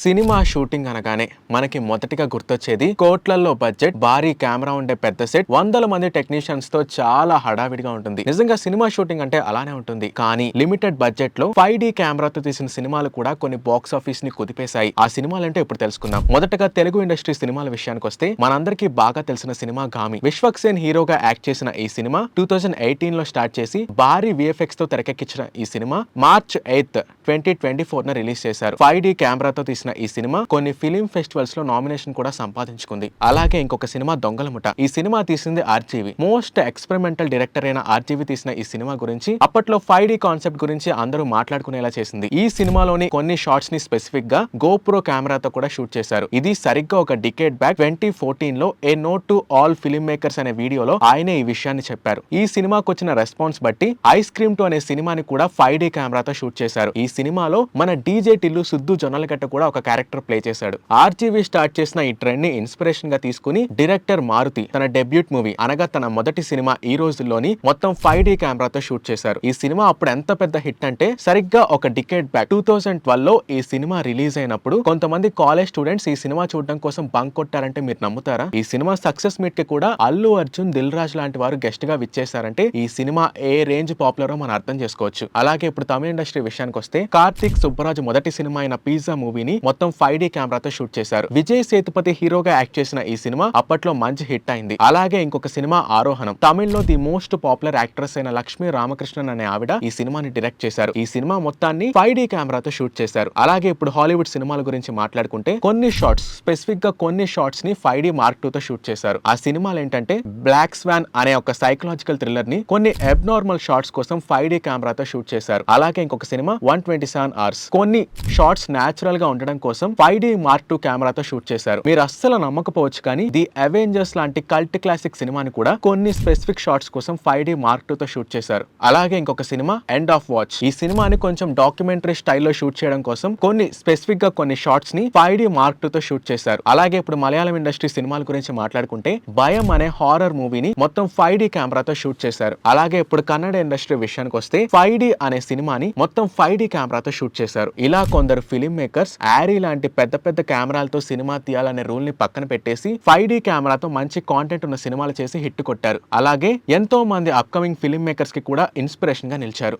Cinema shooting అనగానే మనకి మొదటిగా గుర్తొచ్చేది కోట్లల్లో బడ్జెట్ భారీ కెమెరా ఉండే పెద్ద సెట్ వందల మంది టెక్నీషియన్స్తో చాలా హడావిడిగా ఉంటుంది. నిజంగా సినిమా షూటింగ్ అంటే అలానే ఉంటుంది. కానీ లిమిటెడ్ బడ్జెట్లో ఫైవ్ డి కెమెరాతో తీసిన సినిమాలు కూడా కొన్ని బాక్స్ ఆఫీస్ని కుదిపేశాయి. ఆ సినిమాలంటే ఇప్పుడు తెలుసుకుందాం. మొదటగా తెలుగు ఇండస్ట్రీ సినిమాల విషయానికి వస్తే మనందరికీ బాగా తెలిసిన సినిమా గామి విశ్వక్ సేన్ హీరోగా యాక్ట్ చేసిన ఈ సినిమా టూ థౌజండ్ ఎయిటీన్లో స్టార్ట్ చేసి భారీ విఎఫ్ఎక్స్తో తెరకెక్కించిన ఈ cinema March eighth twenty twenty four న రిలీజ్ చేశారు. ఫైవ్ డి కెమెరాతో తీసిన ఈ సినిమా కొన్ని ఫిలిం ఫెస్టివల్స్లో నామినేషన్ కూడా సంపాదించుకుంది. అలాగే ఇంకొక సినిమా దొంగల ముఠ. ఈ సినిమా తీసింది ఆర్జీవి. మోస్ట్ ఎక్స్పెరిమెంటల్ డైరెక్టర్ అయిన ఆర్జీవి తీసిన ఈ సినిమా గురించి అప్పట్లో ఫైవ్ డి కాన్సెప్ట్ గురించి అందరూ మాట్లాడుకునేలా చేసింది. ఈ సినిమాలోని కొన్ని షార్ట్స్ని స్పెసిఫిక్గా గోప్రో కెమెరాతో కూడా షూట్ చేశారు. ఇది సరిగ్గా ఒక డికేట్ బ్యాక్ ట్వంటీ ఫోర్టీన్లో a note to all film makers అనే వీడియోలో ఆయనే ఈ విషయాన్ని చెప్పారు. ఈ సినిమాకు వచ్చిన రెస్పాన్స్ బట్టి ఐస్ క్రీమ్ టు అనే సినిమాని కూడా ఫైవ్ డి కెమెరాతో షూట్ చేశారు. ఈ సినిమాలో మన డీజే టిల్లు సుద్దు జొన్నలగట్ట కూడా ఒక క్యారెక్టర్ ప్లే చేశాడు. ఆర్జీవి స్టార్ట్ చేసిన ఈ ట్రెండ్ని ఇన్స్పిరేషన్గా తీసుకుని డైరెక్టర్ మారుతి తన డెబ్యూట్ మూవీ అనగా తన మొదటి సినిమా ఈ రోజుల్లోని మొత్తం ఫైవ్ డి కెమెరాతో షూట్ చేశారు. ఈ సినిమా అప్పుడు ఎంత పెద్ద హిట్ అంటే సరిగ్గా ఒక డికేట్ బ్యాక్. టూ థౌసండ్ ట్వెల్వ్లో ఈ సినిమా రిలీజ్ అయినప్పుడు కొంతమంది కాలేజ్ స్టూడెంట్స్ ఈ సినిమా చూడడం కోసం బంక్ కొట్టారంటే మీరు నమ్ముతారా? ఈ సినిమా సక్సెస్ మీట్కి కూడా అల్లు అర్జున్ దిల్ రాజ్ లాంటి వారు గెస్ట్గా విచ్చేసారంటే ఈ సినిమా ఏ రేంజ్ పాపులరో మనం అర్థం చేసుకోవచ్చు. అలాగే ఇప్పుడు తమిళ ఇండస్ట్రీ విషయానికి వస్తే కార్తీక్ సుబ్బరాజు మొదటి సినిమా అయిన పిజ్జా మూవీని మొత్తం ఫైవ్ డి కెమెరాతో షూట్ చేశారు. విజయ్ సేతుపతి హీరోగా యాక్ట్ చేసిన ఈ సినిమా అప్పట్లో మంచి హిట్ అయింది. అలాగే ఇంకొక సినిమా ఆరోహణం. తమిళ్ళో ది మోస్ట్ పాపులర్ యాక్ట్రెస్ అయిన లక్ష్మీ రామకృష్ణన్ అనే ఆవిడ ఈ సినిమాని డైరెక్ట్ చేశారు. ఈ సినిమా మొత్తాన్ని ఫైవ్ డి కెమెరాతో షూట్ చేశారు. అలాగే ఇప్పుడు హాలీవుడ్ సినిమాల గురించి మాట్లాడుకుంటే కొన్ని షార్ట్స్ స్పెసిఫిక్గా కొన్ని షార్ట్స్ని ఫైవ్ డి మార్క్ టూ తో షూట్ చేశారు. ఆ సినిమాలు ఏంటంటే బ్లాక్ స్వాన్ అనే ఒక సైకలాజికల్ థ్రిల్లర్ని కొన్ని అబ్నార్మల్ షార్ట్స్ కోసం ఫైవ్ డి కెమెరాతో షూట్ చేశారు. అలాగే ఇంకొక cinema one twenty seven hours కొన్ని షార్ట్స్ నాచురల్గా ఉండడం కోసం ఫైవ్ డి మార్క్ టూ కెమెరాతో షూట్ చేశారు. మీరు అస్సలు నమ్మకపోవచ్చు కానీ ది అవెంజర్స్ లాంటి కల్ట్ క్లాసిక్ సినిమాని కూడా కొన్ని స్పెసిఫిక్ షార్ట్స్ కోసం ఫైవ్ డి మార్క్ టూ తో షూట్ చేశారు. అలాగే ఇంకొక సినిమా ఎండ్ ఆఫ్ వాచ్ ఈ సినిమాని కొంచెం డాక్యుమెంటరీ స్టైల్లో షూట్ చేయడం కోసం కొన్ని స్పెసిఫిక్గా కొన్ని షార్ట్స్ని ఫైవ్ డి మార్క్ టూ తో షూట్ చేశారు. అలాగే ఇప్పుడు మలయాళం ఇండస్ట్రీ సినిమాల గురించి మాట్లాడుకుంటే భయం అనే హారర్ మూవీని మొత్తం ఫైవ్ డి కెమెరాతో షూట్ చేశారు. అలాగే ఇప్పుడు కన్నడ ఇండస్ట్రీ విషయానికి వస్తే ఫైవ్ డి అనే సినిమాని మొత్తం ఫైవ్ డి కెమెరాతో షూట్ చేశారు. ఇలా కొందరు ఫిలిం మేకర్స్ యారీ లాంటి పెద్ద పెద్ద కెమెరాలతో సినిమా తీయాలనే రూల్ని పక్కన పెట్టేసి ఫైవ్ డి కెమెరాతో మంచి కాంటెంట్ ఉన్న సినిమాలు చేసి హిట్ కొట్టారు. అలాగే ఎంతో మంది అప్కమింగ్ ఫిలిం మేకర్స్కి కూడా ఇన్స్పిరేషన్గా నిలిచారు.